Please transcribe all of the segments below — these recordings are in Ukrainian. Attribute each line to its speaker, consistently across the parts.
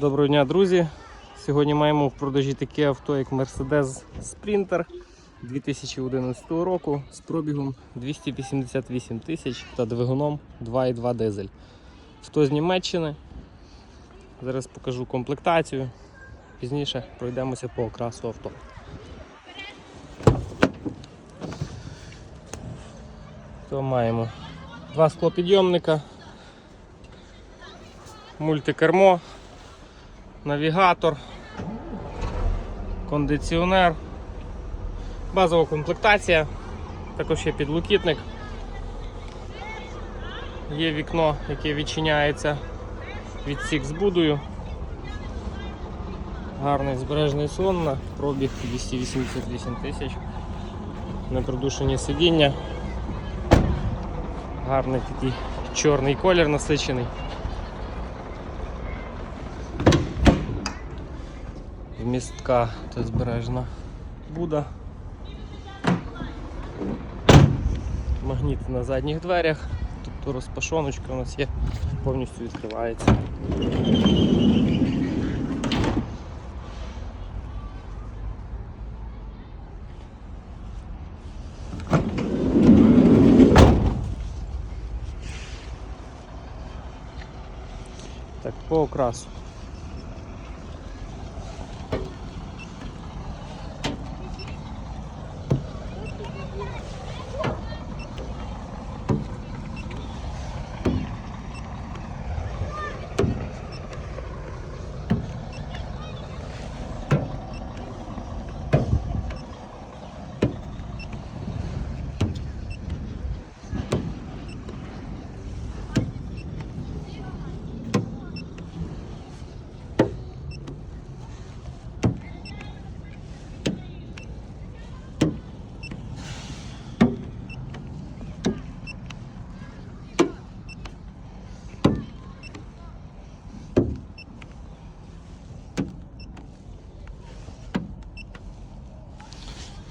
Speaker 1: Доброго дня, друзі! Сьогодні маємо в продажі таке авто, як Mercedes Sprinter 2011 року з пробігом 288 тисяч та двигуном 2.2 дизель. Авто з Німеччини. Зараз покажу комплектацію. Пізніше пройдемося по окрасу авто. То маємо два склопідйомника, мультикермо, навігатор, кондиціонер, базова комплектація, також є підлокітник, є вікно, яке відчиняється відсік з будою. Гарний збережний сон на пробіг 288 тисяч. Непридушені сидіння. Гарний такий чорний колір насичений. Вмістка та збережна буда. Магніти на задніх дверях, тобто розпашоночка у нас є, повністю відкривається. Так, по окрасу.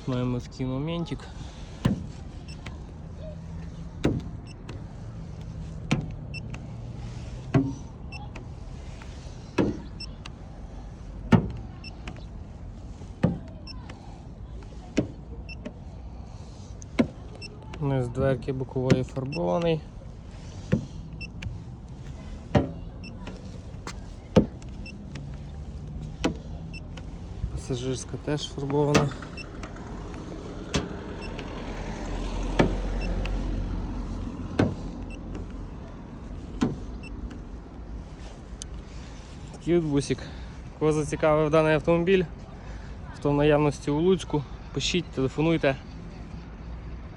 Speaker 1: Маємо такий моментик. Низ дверки бокової фарбований. Пасажирська теж фарбована. Такий от бусик. Кого зацікавив даний автомобіль, хто в наявності у Луцьку, пишіть, телефонуйте.